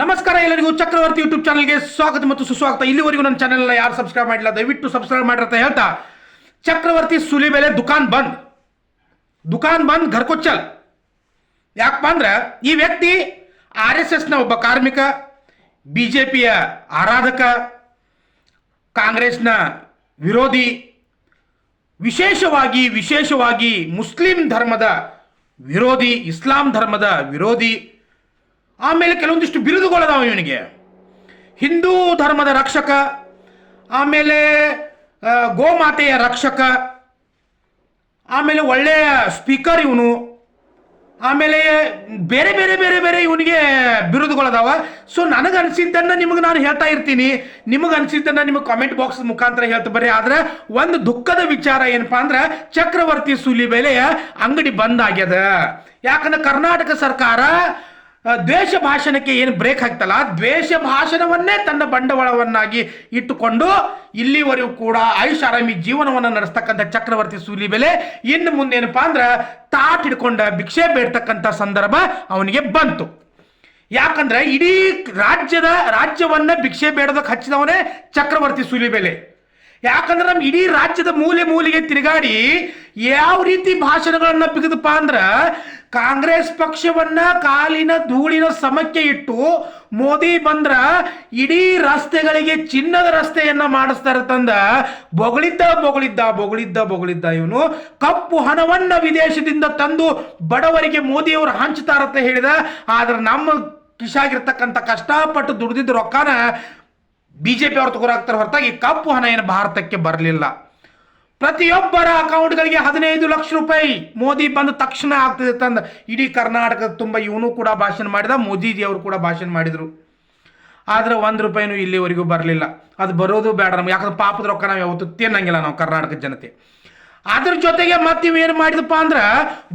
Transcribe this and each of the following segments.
ನಮಸ್ಕಾರ, ಎಲ್ಲರಿಗೂ ಚಕ್ರವರ್ತಿ ಯೂಟ್ಯೂಬ್ ಚಾನಲ್ಗೆ ಸ್ವಾಗತ ಮತ್ತು ಸುಸ್ವಾಗತ. ಇಲ್ಲಿವರೆಗೂ ನನ್ನ ಚಾನೆಲ್ ಯಾರು ಸಬ್ಸ್ಕ್ರೈಬ್ ಮಾಡಿಲ್ಲ, ದಯವಿಟ್ಟು ಸಬ್ಸ್ಕ್ರೈಬ್ ಮಾಡಿರತ್ತ ಹೇಳ್ತಾ, ಚಕ್ರವರ್ತಿ ಸುಲಿ ಮೇಲೆ ದುಕಾನ್ ಬಂದ್. ದುಕಾನ್ ಬಂದ್ ಘರ್ಕೊಚ್ಚಲ್. ಯಾಕಪ್ಪ ಅಂದ್ರೆ ಈ ವ್ಯಕ್ತಿ ಆರ್ ಎಸ್ ಎಸ್ನ ಒಬ್ಬ ಕಾರ್ಮಿಕ ಬಿ ಜೆ ಪಿಯ ಆರಾಧಕ, ಕಾಂಗ್ರೆಸ್ನ ವಿರೋಧಿ, ವಿಶೇಷವಾಗಿ ವಿಶೇಷವಾಗಿ ಮುಸ್ಲಿಂ ಧರ್ಮದ ವಿರೋಧಿ, ಇಸ್ಲಾಂ ಧರ್ಮದ ವಿರೋಧಿ ಆಮೇಲೆ ಕೆಲವೊಂದಿಷ್ಟು ಬಿರುದುಗಳದಾವ ಇವನಿಗೆ. ಹಿಂದೂ ಧರ್ಮದ ರಕ್ಷಕ, ಆಮೇಲೆ ಗೋಮಾತೆಯ ರಕ್ಷಕ, ಆಮೇಲೆ ಒಳ್ಳೆಯ ಸ್ಪೀಕರ್ ಇವನು, ಆಮೇಲೆ ಬೇರೆ ಬೇರೆ ಬೇರೆ ಬೇರೆ ಇವನಿಗೆ ಬಿರುದುಗಳದಾವ. ಸೊ ನನಗೆ ಅನಿಸಿದ್ದನ್ನು ನಿಮಗೆ ನಾನು ಹೇಳ್ತಾ ಇರ್ತೀನಿ. ನಿಮಗೆ ಅನಿಸಿದ್ದನ್ನು ನಿಮಗೆ ಕಾಮೆಂಟ್ ಬಾಕ್ಸ್ ಮುಖಾಂತರ ಹೇಳ್ತಾ ಬರ್ರಿ. ಆದ್ರೆ, ಒಂದು ದುಃಖದ ವಿಚಾರ ಏನಪ್ಪಾ ಅಂದ್ರೆ, ಚಕ್ರವರ್ತಿ ಸೂಲಿ ಬೆಲೆಯ ಅಂಗಡಿ ಬಂದ್ ಆಗ್ಯದ. ಯಾಕಂದ್ರೆ ಕರ್ನಾಟಕ ಸರ್ಕಾರ ದ್ವೇಷ ಭಾಷಣಕ್ಕೆ ಏನು ಬ್ರೇಕ್ ಹಾಕ್ತಲ್ಲ ದ್ವೇಷ ಭಾಷಣವನ್ನೇ ತನ್ನ ಬಂಡವಾಳವನ್ನಾಗಿ ಇಟ್ಟುಕೊಂಡು ಇಲ್ಲಿವರೆಗೂ ಕೂಡ ಐಷಾರಾಮಿ ಜೀವನವನ್ನು ನಡೆಸ್ತಕ್ಕಂಥ ಚಕ್ರವರ್ತಿ ಸೂಲಿ ಬೆಲೆ ಇನ್ನು ಮುಂದೇನಪ್ಪ ಅಂದ್ರೆ ತಾಟ್ ಹಿಡ್ಕೊಂಡ ಭಿಕ್ಷೆ ಬೇಡ್ತಕ್ಕಂಥ ಸಂದರ್ಭ ಅವನಿಗೆ ಬಂತು. ಯಾಕಂದ್ರೆ ಇಡೀ ರಾಜ್ಯದ ರಾಜ್ಯವನ್ನ ಭಿಕ್ಷೆ ಬೇಡೋದಕ್ಕೆ ಹಚ್ಚಿದವನೇ ಚಕ್ರವರ್ತಿ ಸೂಲಿಬೆಲೆ ಯಾಕಂದ್ರೆ ನಮ್ಮ ಇಡೀ ರಾಜ್ಯದ ಮೂಲೆ ಮೂಲೆಗೆ ತಿರುಗಾಡಿ ಯಾವ ರೀತಿ ಭಾಷಣಗಳನ್ನ ಬಿಗದಪ್ಪ ಅಂದ್ರ ಕಾಂಗ್ರೆಸ್ ಪಕ್ಷವನ್ನ ಕಾಲಿನ ಧೂಳಿನ ಸಮಕ್ಕೆ ಇಟ್ಟು ಮೋದಿ ಬಂದ್ರ ಇಡೀ ರಸ್ತೆಗಳಿಗೆ ಚಿನ್ನದ ರಸ್ತೆಯನ್ನ ಮಾಡಿಸ್ತಾರ ತಂದ. ಬೊಗಳಿದ್ದ ಬೊಗಳಿದ್ದ ಬೊಗಳಿದ್ದ ಬೊಗಳಿದ್ದ ಇವನು. ಕಪ್ಪು ಹಣವನ್ನ ವಿದೇಶದಿಂದ ತಂದು ಬಡವರಿಗೆ ಮೋದಿಯವರು ಹಂಚ್ತಾರಂತ ಹೇಳಿದ. ಆದ್ರೆ ನಮ್ಮ ಕಿಶಾಗಿರ್ತಕ್ಕಂಥ ಕಷ್ಟಪಟ್ಟು ದುಡಿದಿದ್ದ ರೊಕ್ಕನ ಬಿಜೆಪಿ ಅವ್ರು ತಗೋರಾಗ್ತಾರೆ ಹೊರತಾಗಿ ಕಪ್ಪು ಹಣ ಏನು ಭಾರತಕ್ಕೆ ಬರಲಿಲ್ಲ. ಪ್ರತಿಯೊಬ್ಬರ ಅಕೌಂಟ್ಗಳಿಗೆ ಹದಿನೈದು ಲಕ್ಷ ರೂಪಾಯಿ. ಮೋದಿ ಬಂದ ತಕ್ಷಣ ಆಗ್ತದೆ ತಂದ. ಇಡೀ ಕರ್ನಾಟಕದ ತುಂಬ ಇವನು ಕೂಡ ಭಾಷಣ ಮಾಡಿದ ಮೋದಿಜಿ ಅವರು ಕೂಡ ಭಾಷಣ ಮಾಡಿದರು. ಆದ್ರೆ ಒಂದು ರೂಪಾಯಿನೂ ಇಲ್ಲಿವರೆಗೂ ಬರಲಿಲ್ಲ. ಅದು ಬರೋದು ಬೇಡ ನಮ್ಗೆ. ಯಾಕಂದ್ರೆ ಪಾಪದ ರೊಕ್ಕ ನಾವು ಯಾವತ್ತೂ ತಿನ್ನಂಗಿಲ್ಲ ನಾವು ಕರ್ನಾಟಕದ ಜನತೆ. ಅದ್ರ ಜೊತೆಗೆ ಮತ್ತೆ ಏನು ಮಾಡಿದಪ್ಪ ಅಂದ್ರೆ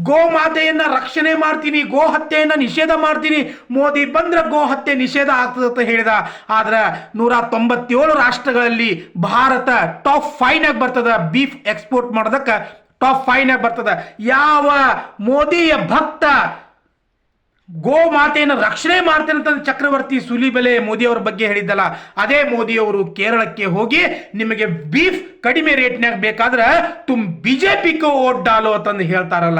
ಗೋ ಮಾತೆಯನ್ನ ರಕ್ಷಣೆ ಮಾಡ್ತೀನಿ, ಗೋ ಹತ್ಯೆಯನ್ನ ನಿಷೇಧ ಮಾಡ್ತೀನಿ. ಮೋದಿ ಬಂದ್ರೆ ಗೋ ಹತ್ಯೆ ನಿಷೇಧ ಆಗ್ತದೆ ಅಂತ ಹೇಳಿದ. ಆದ್ರೆ ನೂರ ತೊಂಬತ್ತೇಳು ರಾಷ್ಟ್ರಗಳಲ್ಲಿ ಭಾರತ ಟಾಪ್ ಫೈವ್ನಾಗ ಬರ್ತದ, ಬೀಫ್ ಎಕ್ಸ್ಪೋರ್ಟ್ ಮಾಡೋದಕ್ಕೆ ಟಾಪ್ ಫೈವ್ನಾಗ ಬರ್ತದ. ಯಾವ ಮೋದಿಯ ಭಕ್ತ ಗೋ ಮಾತೆಯನ್ನು ರಕ್ಷಣೆ ಮಾಡ್ತೇನೆ ಅಂತ ಚಕ್ರವರ್ತಿ ಸುಲಿಬೆಲೆ ಮೋದಿ ಅವರ ಬಗ್ಗೆ ಹೇಳಿದ್ದಲ್ಲ, ಅದೇ ಮೋದಿಯವರು ಕೇರಳಕ್ಕೆ ಹೋಗಿ ನಿಮಗೆ ಬೀಫ್ ಕಡಿಮೆ ರೇಟ್ನಾಗ ಬೇಕಾದ್ರೆ ತುಮ್ ಬಿಜೆಪಿ ಓಟ್ ಡಾಲು ಅಂತಂದು ಹೇಳ್ತಾರಲ್ಲ.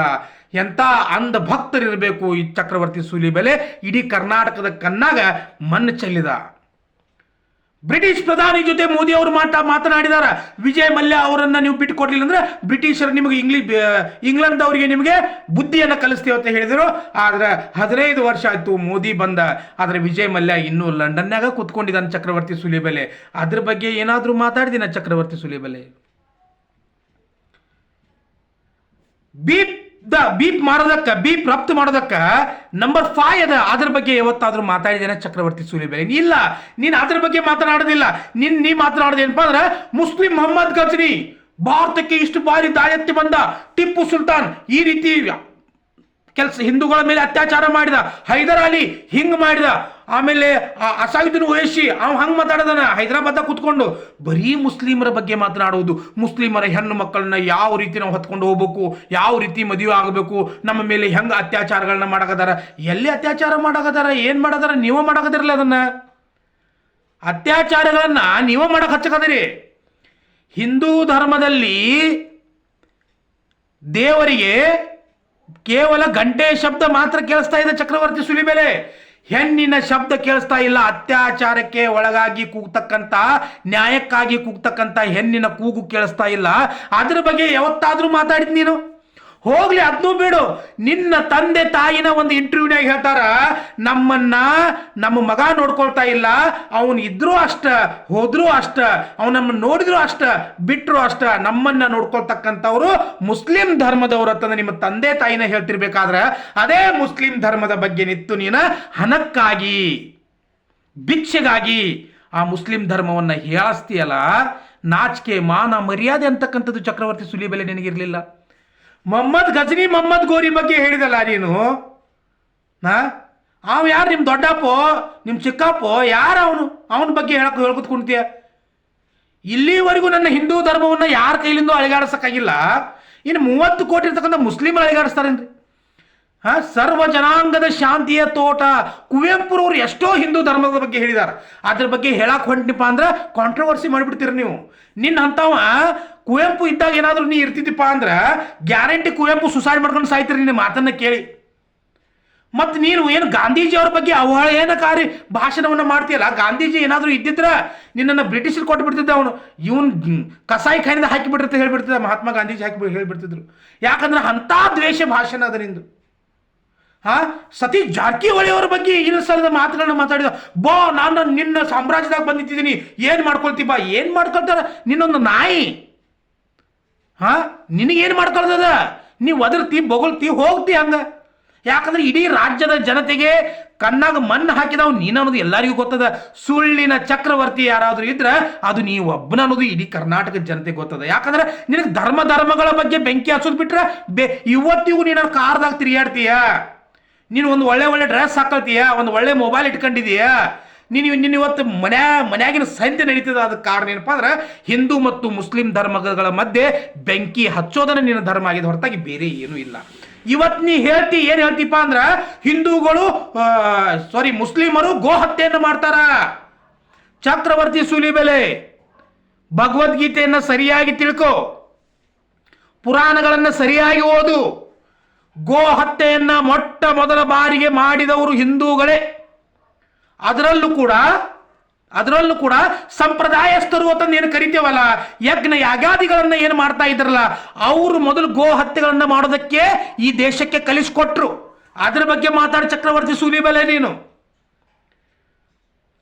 ಎಂತ ಅಂಧ ಭಕ್ತರಿರಬೇಕು ಈ ಚಕ್ರವರ್ತಿ ಸುಲಿಬೆಲೆ? ಇಡೀ ಕರ್ನಾಟಕದ ಕನ್ನಾಗ ಮಣ್ಣು ಚೆಲ್ಲಿದ. ಬ್ರಿಟಿಷ್ ಪ್ರಧಾನಿ ಜೊತೆ ಮೋದಿ ಅವರು ಮಾತಾ ಮಾತನಾಡಿದಾರ. ವಿಜಯ್ ಮಲ್ಯ ಅವರನ್ನ ನೀವು ಬಿಟ್ಟುಕೊಡ್ಲಿಲ್ಲ ಅಂದ್ರೆ ಬ್ರಿಟಿಷರು ನಿಮಗೆ ಇಂಗ್ಲಿಷ್ ಇಂಗ್ಲೆಂಡ್ ಅವರಿಗೆ ನಿಮಗೆ ಬುದ್ಧಿಯನ್ನು ಕಲಿಸ್ತೀವಿ ಅಂತ ಹೇಳಿದರು. ಆದ್ರೆ ಹದಿನೈದು ವರ್ಷ ಆಯ್ತು ಮೋದಿ ಬಂದ. ಆದ್ರೆ ವಿಜಯ್ ಮಲ್ಯ ಇನ್ನೂ ಲಂಡನ್ನಾಗ ಕುತ್ಕೊಂಡಿದ್ದಾನೆ ಚಕ್ರವರ್ತಿ ಸುಲಿಬೆಲೆ. ಅದ್ರ ಬಗ್ಗೆ ಏನಾದರೂ ಮಾತಾಡಿದಿನ Chakravarthy Sulibele? Beef the beef ಮಾಡೋದಕ್ಕ, ಬೀಪ್ ರಫ್ತು ಮಾಡೋದಕ್ಕ ನಂಬರ್ ಫೈವ್ ಅದ. ಅದ್ರ ಬಗ್ಗೆ ಯಾವತ್ತಾದ್ರೂ ಮಾತಾಡಿದೇನೆ ಚಕ್ರವರ್ತಿ ಸೂಲಿಬೆಲೆ ಇಲ್ಲ, ನೀನ್ ಅದ್ರ ಬಗ್ಗೆ ಮಾತನಾಡೋದಿಲ್ಲ. ನಿನ್, ನೀ ಮಾತನಾಡೋದೇನಪ್ಪ ಅಂದ್ರೆ ಮುಸ್ಲಿಂ ಮೊಹಮ್ಮದ್ ಗಜ್ನಿ ಭಾರತಕ್ಕೆ ಇಷ್ಟು ಬಾರಿ ದಾಯತ್ತಿ ಬಂದ ಟಿಪ್ಪು ಸುಲ್ತಾನ್. ಈ ರೀತಿ ಕೆಲಸ ಹಿಂದೂಗಳ ಮೇಲೆ ಅತ್ಯಾಚಾರ ಮಾಡಿದ, ಹೈದರ್ ಅಲಿ ಹಿಂಗ್ ಮಾಡಿದ. ಆಮೇಲೆ ಅಸಾಯುದ್ದೀನ್ ಓಯೇಶಿ ಅವ್ ಹಂಗ್ ಮಾತಾಡದನ? ಹೈದರಾಬಾದ್ ಕುತ್ಕೊಂಡು ಬರೀ ಮುಸ್ಲಿಮರ ಬಗ್ಗೆ ಮಾತನಾಡುವುದು. ಮುಸ್ಲಿಮರ ಹೆಣ್ಣು ಮಕ್ಕಳನ್ನ ಯಾವ ರೀತಿ ನಾವು ಹೊತ್ಕೊಂಡು ಹೋಗ್ಬೇಕು? ಯಾವ ರೀತಿ ಮದುವೆ ಆಗಬೇಕು? ನಮ್ಮ ಮೇಲೆ ಹೆಂಗ ಅತ್ಯಾಚಾರಗಳನ್ನ ಮಾಡಕದಾರ ಎಲ್ಲಿ ಅತ್ಯಾಚಾರ ಮಾಡಕದಾರ ಏನ್ ಮಾಡದಾರ ನೀವು ಮಾಡಕದಿರಲ್ಲ ಅದನ್ನ. ಅತ್ಯಾಚಾರಗಳನ್ನ ನೀವು ಮಾಡಕ್ ಹಚ್ಚಕದಿರಿ ಹಿಂದೂ ಧರ್ಮದಲ್ಲಿ ದೇವರಿಗೆ ಕೇವಲ ಗಂಟೆ ಶಬ್ದ ಮಾತ್ರ ಕೇಳಿಸ್ತಾ ಇದೆ ಚಕ್ರವರ್ತಿ ಮೇಲೆ ಹೆಣ್ಣಿನ ಶಬ್ದ ಕೇಳಿಸ್ತಾ ಇಲ್ಲ. ಅತ್ಯಾಚಾರಕ್ಕೆ ಒಳಗಾಗಿ ಕೂಗ್ತಕ್ಕಂತ, ನ್ಯಾಯಕ್ಕಾಗಿ ಕೂಗ್ತಕ್ಕಂತ ಹೆಣ್ಣಿನ ಕೂಗು ಕೇಳಿಸ್ತಾ ಇಲ್ಲ. ಅದ್ರ ಬಗ್ಗೆ ಯಾವತ್ತಾದ್ರೂ ಮಾತಾಡಿದ್ ನೀನು? ಹೋಗ್ಲಿ ಅದನ್ನೂ ಬಿಡು. ನಿನ್ನ ತಂದೆ ತಾಯಿನ ಒಂದು ಇಂಟರ್ವ್ಯೂನಾಗ ಹೇಳ್ತಾರ, ನಮ್ಮನ್ನ ನಮ್ಮ ಮಗ ನೋಡ್ಕೊಳ್ತಾ ಇಲ್ಲ, ಅವನು ಇದ್ರೂ ಅಷ್ಟ, ಹೋದ್ರೂ ಅಷ್ಟ, ಅವ್ನು ನಮ್ಮನ್ನ ನೋಡಿದ್ರು ಅಷ್ಟ, ಬಿಟ್ರು ಅಷ್ಟ, ನಮ್ಮನ್ನ ನೋಡ್ಕೊಳ್ತಕ್ಕಂಥವ್ರು ಮುಸ್ಲಿಂ ಧರ್ಮದವ್ರು ಅಂತಂದ್ರೆ ನಿಮ್ಮ ತಂದೆ ತಾಯಿನ ಹೇಳ್ತಿರ್ಬೇಕಾದ್ರೆ, ಅದೇ ಮುಸ್ಲಿಂ ಧರ್ಮದ ಬಗ್ಗೆ ನಿತ್ತು ನೀನ ಹಣಕ್ಕಾಗಿ, ಭಿಕ್ಷೆಗಾಗಿ ಆ ಮುಸ್ಲಿಂ ಧರ್ಮವನ್ನ ಹೇಳಸ್ತೀಯಲ್ಲ, ನಾಚಿಕೆ, ಮಾನ ಮರ್ಯಾದೆ ಅಂತಕ್ಕಂಥದ್ದು ಚಕ್ರವರ್ತಿ ಸುಲಿಬೆಲೆ ನಿನಗಿರ್ಲಿಲ್ಲ. ಮೊಹಮ್ಮದ್ ಗಜನಿ ಮೊಹಮ್ಮದ್ ಗೋರಿ ಬಗ್ಗೆ ಹೇಳಿದಲ್ಲ ನೀನು? ಹಾ? ಅವ ಯಾರು ನಿಮ್ಮ ದೊಡ್ಡಪ್ಪೋ ನಿಮ್ಮ ಚಿಕ್ಕಪ್ಪೋ, ಯಾರು ಅವನು? ಅವನ ಬಗ್ಗೆ ಹೇಳಕ್ಕೆ ಹೇಳ್ಕೊತ ಇಲ್ಲಿವರೆಗೂ ನನ್ನ ಹಿಂದೂ ಧರ್ಮವನ್ನ ಯಾರ ಕೈಲಿಂದೂ ಅಳಿಗಾಡ್ಸಕ್ಕಾಗಿಲ್ಲ. ಇನ್ನು ಮೂವತ್ತು ಕೋಟಿ ಇರ್ತಕ್ಕಂಥ ಮುಸ್ಲಿಮರು ಅಳಿಗಾಡಿಸ್ತಾರೇನ್ರಿ? ಹಾ? ಸರ್ವ ಜನಾಂಗದ ಶಾಂತಿಯ ತೋಟ. ಕುವೆಂಪುರವ್ರು ಎಷ್ಟೋ ಹಿಂದೂ ಧರ್ಮದ ಬಗ್ಗೆ ಹೇಳಿದಾರ. ಅದ್ರ ಬಗ್ಗೆ ಹೇಳಕ್ಕೆ ಹೊಂಟಿಪ್ಪ ಅಂದ್ರೆ ಕಾಂಟ್ರವರ್ಸಿ ಮಾಡಿಬಿಡ್ತೀರಿ ನೀವು. ನಿನ್ನ ಅಂತವ ಕುವೆಂಪು ಇದ್ದಾಗ ಏನಾದರೂ ನೀ ಇರ್ತಿದ್ದಿಪ್ಪ ಅಂದ್ರೆ ಗ್ಯಾರಂಟಿ ಕುವೆಂಪು ಸುಸೈಡ್ ಮಾಡ್ಕೊಂಡು ಸಾಯ್ತೀರಿ ನಿನ್ನ ಮಾತನ್ನ ಕೇಳಿ. ಮತ್ತು ನೀನು ಏನು ಗಾಂಧೀಜಿ ಅವ್ರ ಬಗ್ಗೆ ಅವಹೇಳನಕಾರಿ ಭಾಷಣವನ್ನು ಮಾಡ್ತೀಯಲ್ಲ? ಗಾಂಧೀಜಿ ಏನಾದರೂ ಇದ್ದಿದ್ರೆ ನಿನ್ನನ್ನು ಬ್ರಿಟಿಷರು ಕೊಟ್ಟು ಬಿಡ್ತಿದ್ದ ಅವನು. ಇವನು ಕಸಾಯಿ ಖಾನಿಂದ ಹಾಕಿ ಬಿಟ್ಟಿರ್ತ ಹೇಳ್ಬಿಡ್ತಿದ್ದ, ಮಹಾತ್ಮ ಗಾಂಧೀಜಿ ಹಾಕಿ ಹೇಳ್ಬಿಡ್ತಿದ್ರು. ಯಾಕಂದ್ರೆ ಅಂಥ ದ್ವೇಷ ಭಾಷಣ ಅದರಿಂದು ಹಾ? ಸತೀಶ್ ಜಾರಕಿಹೊಳಿ ಅವರ ಬಗ್ಗೆ ಇನ್ನೊಂದು ಸಲದ ಮಾತುಗಳನ್ನ ಮಾತಾಡಿದ? ಬಾ, ನಾನು ನಿನ್ನ ಸಾಮ್ರಾಜ್ಯದಾಗ ಬಂದಿದ್ದೀನಿ. ಏನು ಮಾಡ್ಕೊಳ್ತೀವ ಏನು ಮಾಡ್ಕೊಳ್ತಾರ? ನಿನ್ನೊಂದು ನಾಯಿ. ಹಾ? ನಿನಗೇನು ಮಾಡ್ಕೊಳ್ತದ ನೀವು ಒದರ್ತಿ ಬೊಗಳ್ತಿ ಹೋಗ್ತಿ ಹಂಗ. ಯಾಕಂದ್ರೆ ಇಡೀ ರಾಜ್ಯದ ಜನತೆಗೆ ಕಣ್ಣಾಗ ಮಣ್ಣು ಹಾಕಿದವ್ ನೀನು ಅನ್ನೋದು ಎಲ್ಲರಿಗೂ ಗೊತ್ತದ. ಸುಳ್ಳಿನ ಚಕ್ರವರ್ತಿ ಯಾರಾದರೂ ಇದ್ರೆ ಅದು ನೀವು ಒಬ್ಬನ ಅನ್ನೋದು ಇಡೀ ಕರ್ನಾಟಕದ ಜನತೆಗೆ ಗೊತ್ತದ. ಯಾಕಂದ್ರೆ ನಿನಗೆ ಧರ್ಮ ಧರ್ಮಗಳ ಬಗ್ಗೆ ಬೆಂಕಿ ಹಚ್ಚೋದು ಬಿಟ್ರೆ ಬೆ, ಇವತ್ತಿಗೂ ನೀನು ಕಾರ್ದಾಗ ತಿರುಗಾಡ್ತೀಯ ನೀನು ಒಂದು ಒಳ್ಳೆ ಒಳ್ಳೆ ಡ್ರೆಸ್ ಹಾಕೊಳ್ತೀಯ? ಒಂದು ಒಳ್ಳೆ ಮೊಬೈಲ್ ಇಟ್ಕೊಂಡಿದೀಯ? ನೀನು ನಿನ್ನ ಇವತ್ತು ಮನ್ಯಾ, ಮನ್ಯಾಗಿನ ಸಂತೆ ನಡೀತದ ಅದಕ್ಕೆ ಕಾರಣ ಏನಪ್ಪ ಅಂದ್ರೆ ಹಿಂದೂ ಮತ್ತು ಮುಸ್ಲಿಂ ಧರ್ಮಗಳ ಮಧ್ಯೆ ಬೆಂಕಿ ಹಚ್ಚೋದನ್ನ ನಿನ್ನ ಧರ್ಮ ಆಗಿದೆ. ಹೊರತಾಗಿ ಬೇರೆ ಏನೂ ಇಲ್ಲ. ಇವತ್ತು ನೀ ಹೇಳ್ತಿ, ಏನು ಹೇಳ್ತೀಪ ಅಂದ್ರೆ ಹಿಂದೂಗಳು ಸಾರಿ ಮುಸ್ಲಿಮರು ಗೋ ಹತ್ಯೆಯನ್ನು ಮಾಡ್ತಾರ ಚಕ್ರವರ್ತಿ ಸೂಲಿಬೆಲೆ ಭಗವದ್ಗೀತೆಯನ್ನು ಸರಿಯಾಗಿ ತಿಳ್ಕೊ. ಪುರಾಣಗಳನ್ನು ಸರಿಯಾಗಿ ಓದು. ಗೋ ಹತ್ಯೆಯನ್ನ ಮೊಟ್ಟ ಮೊದಲ ಬಾರಿಗೆ ಮಾಡಿದವರು ಹಿಂದೂಗಳೇ. ಅದರಲ್ಲೂ ಕೂಡ ಅದರಲ್ಲೂ ಕೂಡ ಸಂಪ್ರದಾಯಸ್ಥರು ಅಂತ ಏನು ಕರಿತೇವಲ್ಲ, ಯಜ್ಞ ಯಾಗಾದಿಗಳನ್ನ ಏನು ಮಾಡ್ತಾ ಇದ್ರಲ್ಲ, ಅವರು ಮೊದಲು ಗೋ ಹತ್ಯೆಗಳನ್ನ ಮಾಡೋದಕ್ಕೆ ಈ ದೇಶಕ್ಕೆ ಕಲಿಸ್ಕೊಟ್ರು. ಅದ್ರ ಬಗ್ಗೆ ಮಾತಾಡ ಚಕ್ರವರ್ತಿ ಸೂಲಿಬೆಲೆ ನೀನು.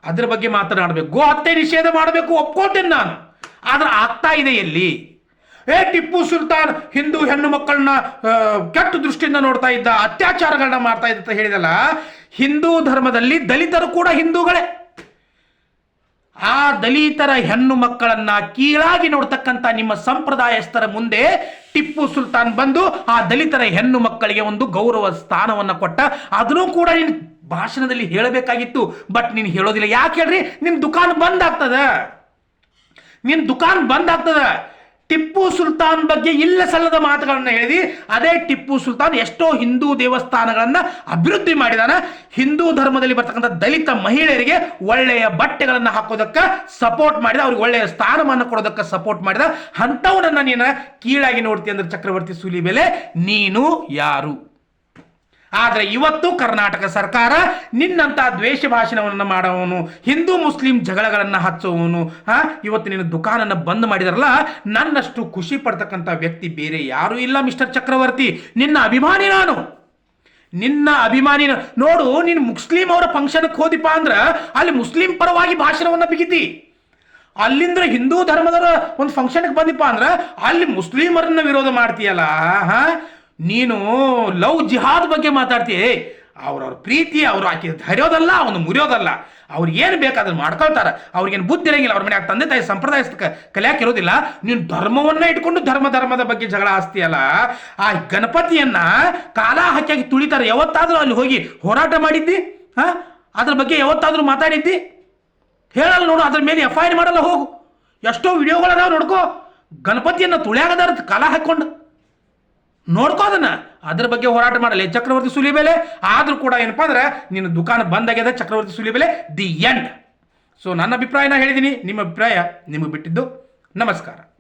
ಅದ್ರ ಬಗ್ಗೆ ಮಾತನಾಡಬೇಕು. ಗೋ ಹತ್ಯೆ ನಿಷೇಧ ಮಾಡಬೇಕು ಒಪ್ಕೊಳ್ತೇನೆ ನಾನು. ಆದ್ರೆ ಆಗ್ತಾ ಇದೆ ಎಲ್ಲಿ? ಏ, ಟಿಪ್ಪು ಸುಲ್ತಾನ್ ಹಿಂದೂ ಹೆಣ್ಣು ಮಕ್ಕಳನ್ನ ಕೆಟ್ಟ ದೃಷ್ಟಿಯಿಂದ ನೋಡ್ತಾ ಇದ್ದ, ಅತ್ಯಾಚಾರಗಳನ್ನ ಮಾಡ್ತಾ ಇದ್ದ ಅಂತ ಹೇಳಿದಲ್ಲ ಹಿಂದೂ ಧರ್ಮದಲ್ಲಿ ದಲಿತರು ಕೂಡ ಹಿಂದೂಗಳೇ. ಆ ದಲಿತರ ಹೆಣ್ಣು ಮಕ್ಕಳನ್ನ ಕೀಳಾಗಿ ನೋಡ್ತಕ್ಕಂಥ ನಿಮ್ಮ ಸಂಪ್ರದಾಯಸ್ಥರ ಮುಂದೆ ಟಿಪ್ಪು ಸುಲ್ತಾನ್ ಬಂದು ಆ ದಲಿತರ ಹೆಣ್ಣು ಮಕ್ಕಳಿಗೆ ಒಂದು ಗೌರವ ಸ್ಥಾನವನ್ನ ಕೊಟ್ಟ. ಅದನ್ನು ಕೂಡ ನೀನು ಭಾಷಣದಲ್ಲಿ ಹೇಳಬೇಕಾಗಿತ್ತು. ಬಟ್ ನೀನು ಹೇಳೋದಿಲ್ಲ. ಯಾಕೆ ಹೇಳ್ರಿ? ನಿನ್ನ ದುಕಾನ್ ಬಂದ್ ಆಗ್ತದ. ನಿನ್ ದುಕಾನ್ ಬಂದ್ ಆಗ್ತದ. ಟಿಪ್ಪು ಸುಲ್ತಾನ್ ಬಗ್ಗೆ ಇಲ್ಲ ಸಲ್ಲದ ಮಾತುಗಳನ್ನು ಹೇಳಿದಿ. ಅದೇ ಟಿಪ್ಪು ಸುಲ್ತಾನ್ ಎಷ್ಟೋ ಹಿಂದೂ ದೇವಸ್ಥಾನಗಳನ್ನು ಅಭಿವೃದ್ಧಿ ಮಾಡಿದಾನ. ಹಿಂದೂ ಧರ್ಮದಲ್ಲಿ ಬರ್ತಕ್ಕಂಥ ದಲಿತ ಮಹಿಳೆಯರಿಗೆ ಒಳ್ಳೆಯ ಬಟ್ಟೆಗಳನ್ನು ಹಾಕೋದಕ್ಕೆ ಸಪೋರ್ಟ್ ಮಾಡಿದ. ಅವ್ರಿಗೆ ಒಳ್ಳೆಯ ಸ್ಥಾನಮಾನ ಕೊಡೋದಕ್ಕೆ ಸಪೋರ್ಟ್ ಮಾಡಿದ. ಅಂಥವನನ್ನು ನೀನು ಕೀಳಾಗಿ ನೋಡ್ತೀಯ ಅಂದ್ರೆ ಚಕ್ರವರ್ತಿ ಸೂಲಿ ಬೆಲೆ ನೀನು ಯಾರು? ಆದ್ರೆ ಇವತ್ತು ಕರ್ನಾಟಕ ಸರ್ಕಾರ ನಿನ್ನಂಥ ದ್ವೇಷ ಭಾಷಣವನ್ನು ಮಾಡುವವನು ಹಿಂದೂ ಮುಸ್ಲಿಂ ಜಗಳಗಳನ್ನು ಹಚ್ಚುವವನು ಹಾ ಇವತ್ತು ನಿನ್ನ ದುಕಾನನ್ನು ಬಂದ್ ಮಾಡಿದಾರಲ್ಲ, ನನ್ನಷ್ಟು ಖುಷಿ ಪಡ್ತಕ್ಕಂಥ ವ್ಯಕ್ತಿ ಬೇರೆ ಯಾರೂ ಇಲ್ಲ ಮಿಸ್ಟರ್ ಚಕ್ರವರ್ತಿ. ನಿನ್ನ ಅಭಿಮಾನಿ ನಾನು. ನಿನ್ನ ಅಭಿಮಾನಿನ ನೋಡು, ನೀನು ಮುಸ್ಲಿಂ ಅವರ ಫಂಕ್ಷನ್ಗೆ ಹೋದಿಪ್ಪ ಅಂದ್ರೆ ಅಲ್ಲಿ ಮುಸ್ಲಿಂ ಪರವಾಗಿ ಭಾಷಣವನ್ನ ಬಿಗಿತಿ. ಅಲ್ಲಿಂದ್ರ ಹಿಂದೂ ಧರ್ಮದ ಒಂದು ಫಂಕ್ಷನ್ಗೆ ಬಂದಿಪ್ಪ ಅಂದ್ರೆ ಅಲ್ಲಿ ಮುಸ್ಲಿಮರನ್ನ ವಿರೋಧ ಮಾಡ್ತೀಯಲ್ಲ ಹಾ ನೀನು ಲವ್ ಜಿಹಾದ್ ಬಗ್ಗೆ ಮಾತಾಡ್ತೀಯ? ಅವ್ರವ್ರ ಪ್ರೀತಿ ಅವ್ರು ಆಕೆ ಹರಿಯೋದಲ್ಲ, ಅವನು ಮುರಿಯೋದಲ್ಲ. ಅವ್ರು ಏನು ಬೇಕಾದ್ರೆ ಮಾಡ್ಕೊಳ್ತಾರೆ. ಅವ್ರಿಗೇನು ಬುದ್ಧಿ ಇರಂಗಿಲ್ಲ. ಅವ್ರ ಮನೆಯಾಗ ತಂದೆ ತಾಯಿ ಸಂಪ್ರದಾಯ ಕಲಿಯಾಕೆ ಇರೋದಿಲ್ಲ. ನೀನು ಧರ್ಮವನ್ನ ಇಟ್ಕೊಂಡು ಧರ್ಮ ಧರ್ಮದ ಬಗ್ಗೆ ಜಗಳ ಆಸ್ತಿಯಲ್ಲ. ಆ ಗಣಪತಿಯನ್ನ ಕಾಲ ಹಾಕಿ ತುಳಿತಾರೆ. ಯಾವತ್ತಾದರೂ ಅಲ್ಲಿ ಹೋಗಿ ಹೋರಾಟ ಮಾಡಿದ್ದಿ? ಹಾಂ? ಅದ್ರ ಬಗ್ಗೆ ಯಾವತ್ತಾದರೂ ಮಾತಾಡಿದ್ದಿ? ಹೇಳಲ್ಲ ನೋಡು, ಅದ್ರ ಮೇಲೆ ಎಫ್ ಆರ್ ಮಾಡಲ್ಲ ಹೋಗು. ಎಷ್ಟೋ ವಿಡಿಯೋಗಳದಾವ ನೋಡ್ಕೋ. ಗಣಪತಿಯನ್ನ ತುಳಿಯಾಗದಾರ ಕಾಲ ಹಾಕೊಂಡು ನೋಡ್ಕೋ ಅದನ್ನ. ಅದ್ರ ಬಗ್ಗೆ ಹೋರಾಟ ಮಾಡಲಿ. ಚಕ್ರವರ್ತಿ ಸುಲಿಬೆಲೆ ಆದ್ರೂ ಕೂಡ ಏನಪ್ಪ ಅಂದ್ರೆ, ನಿನ್ನ ದುಕಾನ ಬಂದಾಗ್ಯದ Chakravarthy Sulibele the end so ನನ್ನ ಅಭಿಪ್ರಾಯನ ಹೇಳಿದ್ದೀನಿ ನಿಮ್ಮ ಅಭಿಪ್ರಾಯ ನಿಮಗೆ ಬಿಟ್ಟಿದ್ದು. ನಮಸ್ಕಾರ.